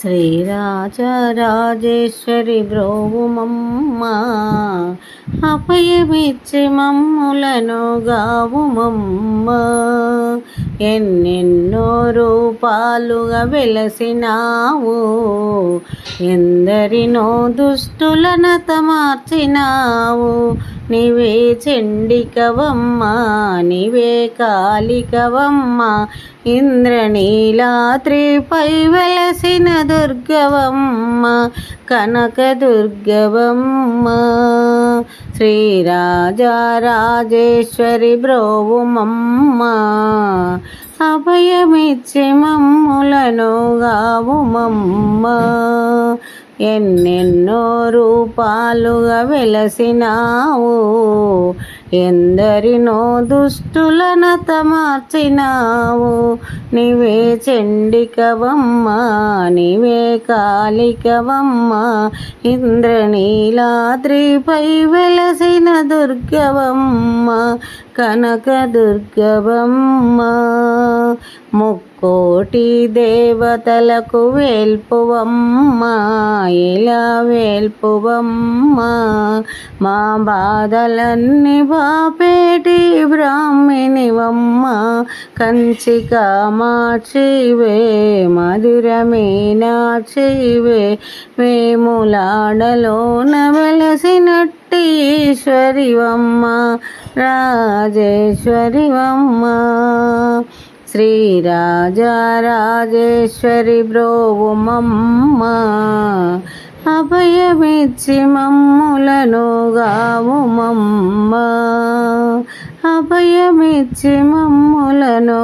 శ్రీరాజరాజేశ్వరి బ్రోవుమమ్మ అభయమిచ్చి మమ్ములను గావుమమ్మ. ఎన్నెన్నో రూపాలుగా వెలసినావు. ఎందరినో దుష్టులనత మార్చినావు నీవే చెండికవమ్మ నీవే కాలికవమ్మ ఇంద్రనీలాత్రిపై వెలసిన దుర్గవమ్మ కనక దుర్గవమ్మ శ్రీరాజరాజేశ్వరి బ్రోవుమమ్మ అభయమిచ్చి మమ్ములను గావుమమ్మ ఎన్నెన్నో రూపాలుగా వెలసినావు. ఎందరినో దుష్టులనత మార్చినావు నీవే చండికవమ్మ నీవే కాళికవమ్మ. ఇంద్రనీలాద్రిపై వెలసిన దుర్గవమ్మ. కనకదుర్గవమ్మ ముక్కోటి దేవతలకు వేల్పువమ్మ. ఇలా వేల్పువమ్మ మా బాధలన్నీ బాపేటి బ్రాహ్మిణివమ్మ. కంచి కామాక్షివే మధురమే మీనాక్షివే వేములాడలోన వెలసినట్టి ఈశ్వరివమ్మ రాజేశ్వరివమ్మ. శ్రీరాజరాజేశ్వరి బ్రోవుమమ్మ అభయమిచ్చి మమ్ములను గావుమమ్మ అభయమిచ్చి మమ్ములను